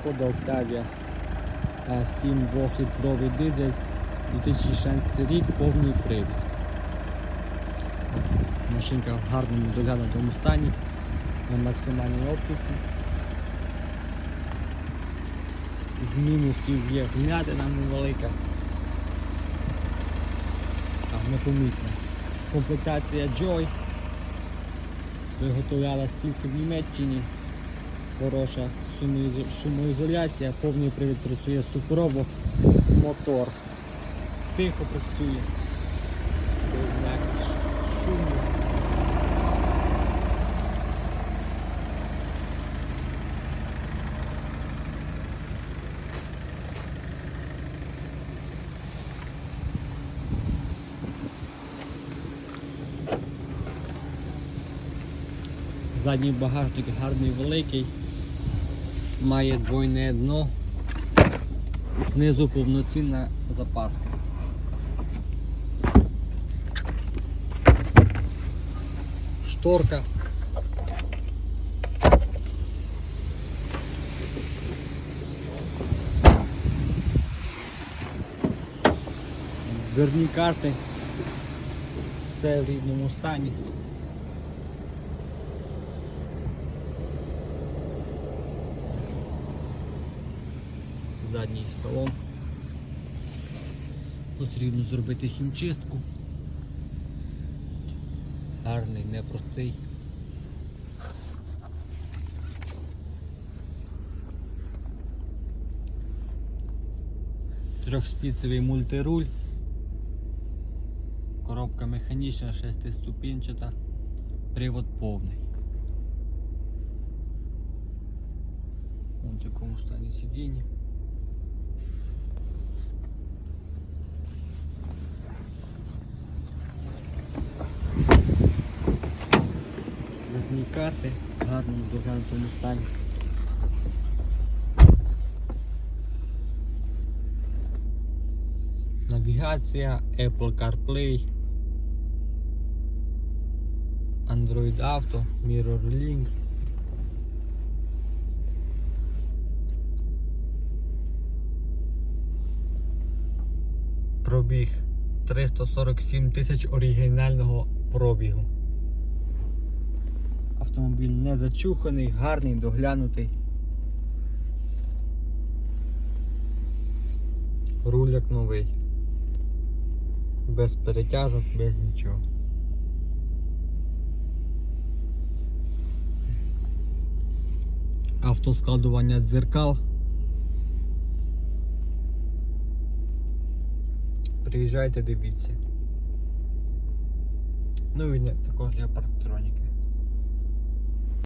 Шкода Octavia А7 2-літровий дизель 2016 рік, повний привід. Машинка в гарному доглянутому стані на максимальній оптиці. З мінусів є вмятина невелика. А, непомітна. Комплектація Joy. Виготовлялась тільки в Німеччині. Хороша шумоізоляція, повний привід працює суперово, мотор тихо працює. Ніяких. Задній багажник гарний великий, має двойне дно, знизу повноцінна запаска. Шторка. Дверні карти. Все в рідному стані. Задній салон. Потрібно зробити хімчистку. Гарний, непростий. Трьохспіцевий мультируль. Коробка механічна, шестиступінчата, привод повний. Вон в такому стані сидіння. Задні карти в гарному доглянутому стані. Навігація, Apple CarPlay, Android Auto, MirrorLink. Пробіг 347 тисяч оригінального пробігу. Автомобіль не зачуханий, гарний, доглянутий. Руль як новий. Без перетяжок, без нічого. Автоскладування дзеркал. Приїжджайте, дивіться. Ну і також є парктроніки.